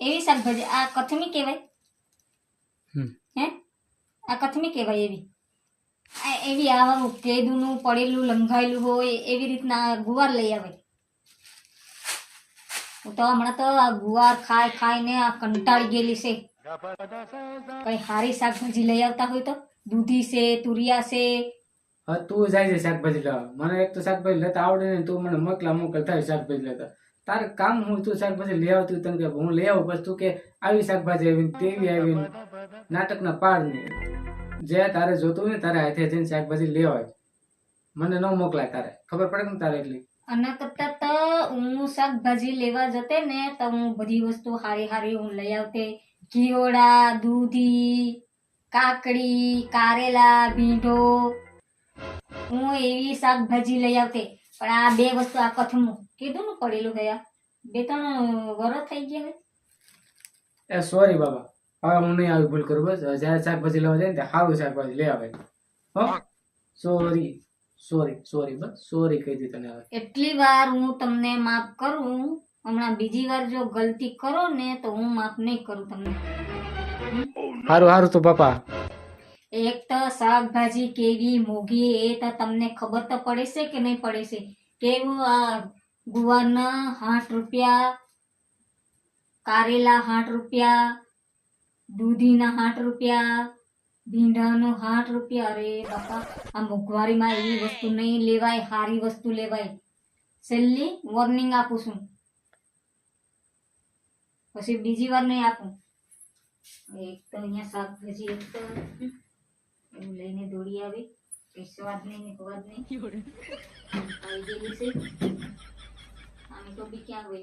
એવી શાકભાજી આ કથમી કહેવાય. હે? આ કથમી કહેવાય એવી. એવી આ કેદુનું પડેલું લંઘાયેલું હોય એવી રીતના ગુવાર લઈ આવે. તો હમણાં તો આ ગુવાર ખાઈ ખાઈને આ કંટાળી ગયેલી છે. કઈ હારી શાકભાજી લઈ આવતા હોય તો? દૂધી છે તુરિયા છે. હા તું જાય છે શાકભાજી લેવા. મને એક તો શાકભાજી લેતા આવડે ને તું મને મોકલા મોકલ થાય શાકભાજી લેતા. તારે કામ હું તું શાકભાજી લઈ આવતું તને હું લઈ આવું, પછી તું કે આવી શાકભાજી આવીને, તેવી આવીને. નાટકના પાડ નહીં જે તારે જોતું હોય તારે હાથે જઈને શાકભાજી લેવાય મને ન મોકલાય તારે. ખબર પડે ને તારે એટલી? આના કરતા તો હું શાકભાજી લેવા જતે ને તો હું બધી વસ્તુ હારી હારી હું લઈ આવતે. ઘીઓડા દૂધી, કાકડી, કારેલા, ભીંડો. હું એવી શાકભાજી લઈ આવતે. પણ આ બે વસ્તુ આ કથમું કીધું ને પડેલું ગયા. બે ત્રણ વરસ થઈ ગયા એ સોરી બાબા. હા હું નહીં આવી ભૂલ કરું બસ. જ્યારે શાકભાજી લેવા જાય ને સારું શાકભાજી લઈ આવે. હો? સોરી સોરી સોરી બસ. સોરી કહી દી તને એટલી વાર હું તમને માફ કરું. હમણાં બીજી વાર જો ગલતી કરો ને તો હું માફ નહીં કરું તમને. સારું સારું તો બાપા. એક તો શાકભાજી કેવી મોઘી, એ તો તમને ખબર તો પડે છે કે નહીં પડે છે કેવું આ ગુવારના આઠ રૂપિયા, કારેલા આઠ રૂપિયા, દૂધીના આઠ રૂપિયા, ભીંડાનો આઠ રૂપિયા? અરે બાપા, આ મોંઘવારીમાં એવી વસ્તુ નહીં લેવાય, સારી વસ્તુ લેવાય. છેલ્લી વોર્નિંગ આપું છું. પછી બીજી વાર નહીં આપું. એક તો અહીંયા શાકભાજી એક તો એવું લઈને દોડી આવે. સ્વાદ નહીં ને સ્વાદ નહીં. આવી ગયેલી છે. અમે તો બી ક્યાં ગઈ